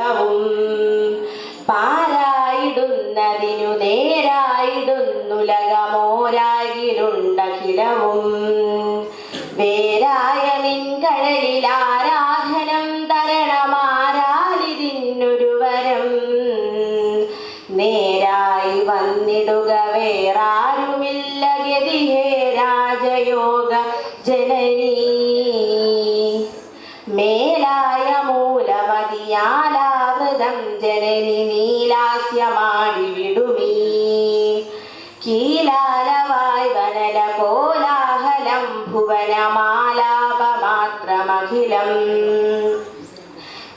കുടവും പാരായിടുന്നതിനു നേരായിടുന്നുലകമോരാകിലുണ്ടഖിലവും. വേരായ നിൻകഴലിൽ ആരാധനം തരണമാരാലിതിന്നൊരു വരം നേരായി വന്നിടുക വേറാരുമില്ല ഗതിഹേ രാജയോഗ ജനനീ ജനനി നീലാസ്യമാടി വിടുമീ. കീലാലവായ് വനല കോലാഹലം ഭുവനമാലാപമാത്രമഖിലം.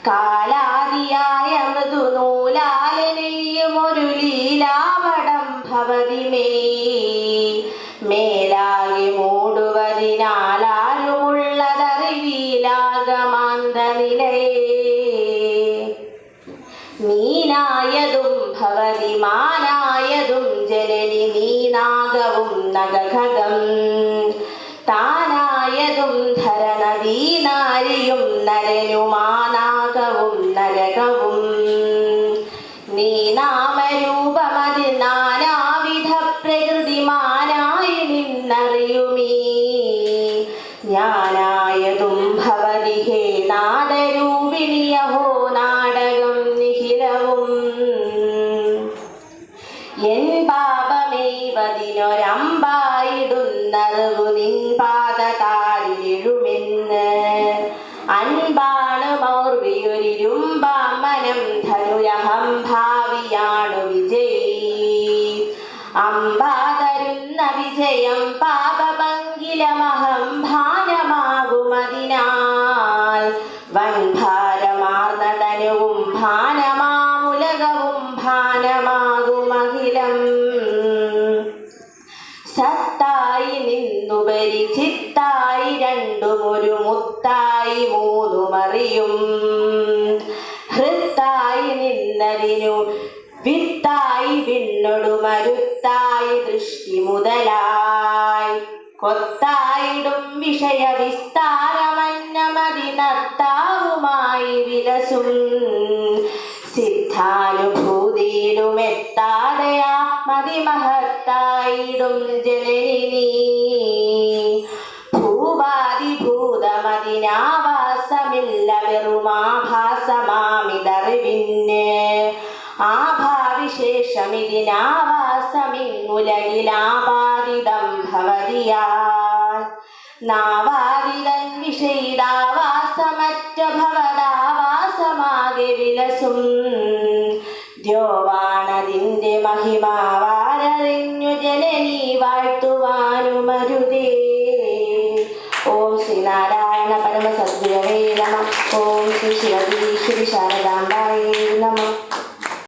കാലാദിയായ മൃദുനൂലാലനെയും ഒരു ലീലാവടം ഭവതി മേ. മീനായതും ഭവതിമാനായതും ജനനി നീനാഗവും നഗഖഗം താനായതും ധരനദീനാരിയും നരനുമാനാഗവും നരകവും. നീ എൻ പാപമേവതിനൊരമ്പായിടുന്നറിവു നിൻ പാദതാരിലെഴുമെന്ന് അൻപാണ് മൗർവിയൊരിരുമ്പാമനം ധനുരഹം ഭാവിയാണു വിജയി. അമ്പാതരുന്ന വിജയം പാപപങ്കിലമഹം ഭാനമാകുമതിനാൽ. വൻഭാരമാർന്ന തനുവും ഭാനമാമുലകവും ഭാനമാകുമഖിലം സത്തായി നിന്നുപരി ചിത്തായി രണ്ടുമൊരു മുത്തായി മൂന്നുമറിയും. ഹൃത്തായി നിന്നതിനു വിത്തായി വിണ്ണൊടു മരുത്തായി ദൃഷ്ടി മുതലായി. കൊത്തായിടും വിഷയ വിസ്താരമന്നമതി നർത്താവുമായി വിലസും. സിദ്ധാനുഭൂതിയിലുമെത്താതെയാ മതിമഹത്തായിടും ജനനി. ഭൂവാദിഭൂതമതിനാവാസമില്ല വെറുമാഭാസമാമിതറിവിന് ആഭാവിശേഷമിതിനാവാസമിങ്ങുലകിലാപാദിതം ഭവതിയാ നാവാദിതൻ വിഷയിതാവാസമറ്റ ഭവതാവാസമാകെ വിലസും. ദ്യോവാണതിന്റെ മഹിമാവാരറിഞ്ഞു ജനനി വാഴ്ത്തുവാനുമരുതേ ഓം ശ്രീനാരായണ പരമസദ്ഗുരവേ നമ. ഓം ശ്രീ ശിവഗിരീശ്വരി ശാരദാംബ